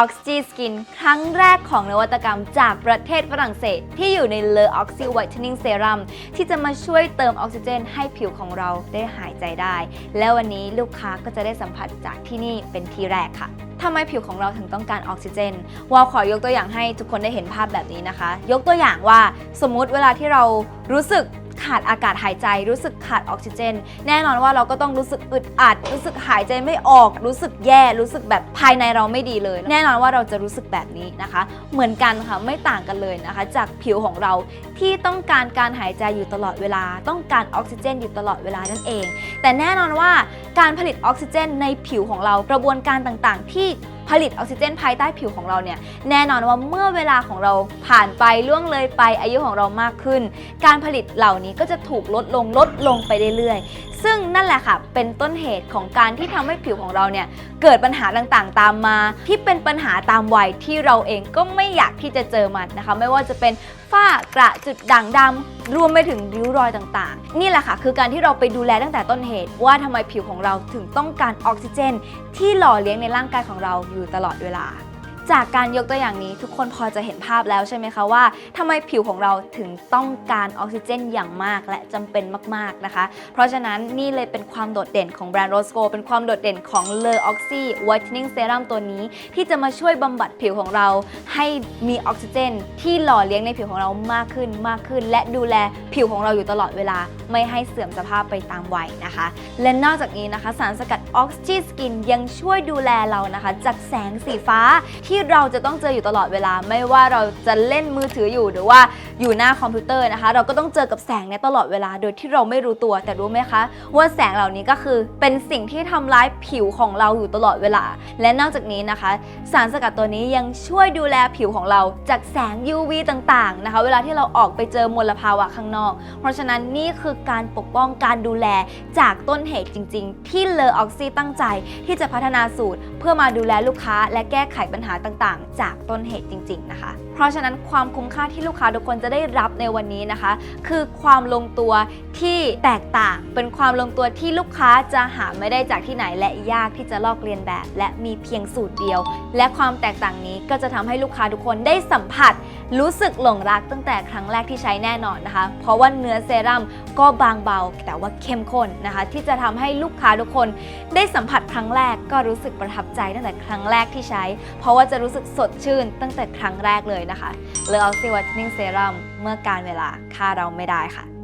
Oxy Skin ครั้งแรกของนวัตกรรมจากประเทศฝรั่งเศส ที่อยู่ใน Le Oxy Whitening Serum ที่จะมาช่วยเติมออกซิเจนให้ผิวของเราได้หายใจได้ แล้ววันนี้ลูกค้าก็จะได้สัมผัสจากที่นี่เป็นที่แรกค่ะทำไมผิวของเราถึงต้องการออกซิเจนวาวขอยกตัวอย่างให้ทุกคนได้เห็นภาพแบบนี้นะคะ ยกตัวอย่างว่าสมมุติเวลาที่เรารู้สึก ขาดอากาศหายใจ รู้สึกขาดออกซิเจน แน่นอนว่าเราก็ต้องรู้สึกอึดอัด รู้สึกหายใจไม่ออก รู้สึกแย่รู้สึกแบบภายในเราไม่ดีเลย แน่นอนว่าเราจะรู้สึกแบบนี้นะคะ เหมือนกันค่ะไม่ต่างกันเลยนะคะ จากผิวของเราที่ต้องการการหายใจอยู่ตลอดเวลา ต้องการออกซิเจนอยู่ตลอดเวลานั่นเอง แต่แน่นอนว่าการผลิตออกซิเจนในผิวของเรากระบวนการต่างๆ ที่ ผลิตออกซิเจนภายใต้ผิวของเราเนี่ยแน่นอนว่าเมื่อเวลาของเราผ่านไปล่วงเลยไปอายุของเรามากขึ้น การผลิตเหล่านี้ก็จะถูกลดลงลดลงไปเรื่อยๆ ซึ่งนั่นแหละค่ะ เป็นต้นเหตุของการที่ทำให้ผิวของเราเนี่ยเกิดปัญหาต่างๆ ตามมา ที่เป็นปัญหาตามวัยที่เราเองก็ไม่อยากที่จะเจอมันนะคะ ไม่ว่าจะเป็นฝ้ากระจุดด่างดำรวมไปถึงริ้วรอยต่างๆ นี่แหละค่ะ คือการที่เราไปดูแลตั้งแต่ต้นเหตุ ว่าทำไมผิวของเราถึงต้องการออกซิเจน ที่หล่อเลี้ยงในร่างกายของเราอยู่ตลอดเวลา จากการยกตัวอย่างนี้ทุกคนพอจะเห็นภาพแล้วใช่ไหมคะว่าทำไมผิวของเราถึงต้องการออกซิเจนอย่างมากและจำเป็นมากๆนะคะ เพราะฉะนั้นนี่เลยเป็นความโดดเด่นของแบรนด์โรสโกเป็นความโดดเด่นของ Le Oxy Whitening Serum ตัวนี้ ที่จะมาช่วยบำบัดผิวของเรา ให้มีออกซิเจน ที่หล่อเลี้ยงในผิวของเรามากขึ้นมากขึ้น และดูแลผิวของเราอยู่ตลอดเวลา ไม่ให้เสื่อมสภาพไปตามวัยนะคะ และนอกจากนี้นะคะ สารสกัด Oxy Skin ยังช่วยดูแลเรานะคะ จากแสงสีฟ้าที่ที่เราจะต้องเจออยู่ตลอดเวลา ไม่ว่าเราจะเล่นมือถืออยู่หรือว่าอยู่หน้าคอมพิวเตอร์นะคะ เราก็ต้องเจอกับแสงเนี้ยตลอดเวลาโดยที่เราไม่รู้ตัวแต่รู้ไหมคะ ว่าแสงเหล่านี้ก็คือเป็นสิ่งที่ทำร้ายผิวของเราอยู่ตลอดเวลา และนอกจากนี้นะคะ สารสกัดตัวนี้ยังช่วยดูแลผิวของเราจากแสง UV ต่างๆนะคะ เวลาที่เราออกไปเจอมลภาวะข้างนอก เพราะฉะนั้นนี่คือการปกป้องการดูแลจากต้นเหตุจริง ๆ ที่เลอออกซีตั้งใจที่จะพัฒนาสูตร เพื่อมาดูแลลูกค้าและแก้ไขปัญหาต่างๆ จากต้นเหตุจริง ๆ นะคะเพราะฉะนั้นความคุ้มค่าที่ลูกค้าทุกคนจะได้รับในวันนี้นะคะ คือความลงตัวที่แตกต่าง เป็นความลงตัวที่ลูกค้าจะหาไม่ได้จากที่ไหนและยากที่จะลอกเลียนแบบ และมีเพียงสูตรเดียว และความแตกต่างนี้ก็จะทำให้ลูกค้าทุกคนได้สัมผัส รู้สึกหลงรักตั้งแต่ครั้งแรกที่ใช้แน่นอนนะคะ เพราะว่าเนื้อเซรั่มก็บางเบาแต่ว่าเข้มข้นนะคะ ที่จะทำให้ลูกค้าทุกคนได้สัมผัสครั้งแรกก็รู้สึกประทับใจตั้งแต่ครั้งแรกที่ใช้ เพราะว่าจะรู้สึกสดชื่นตั้งแต่ครั้งแรกเลยนะคะเลออ x ซิวัตนิ่งเซรั่มเมื่อการเวลาฆ่าเราไม่ได้ค่ะ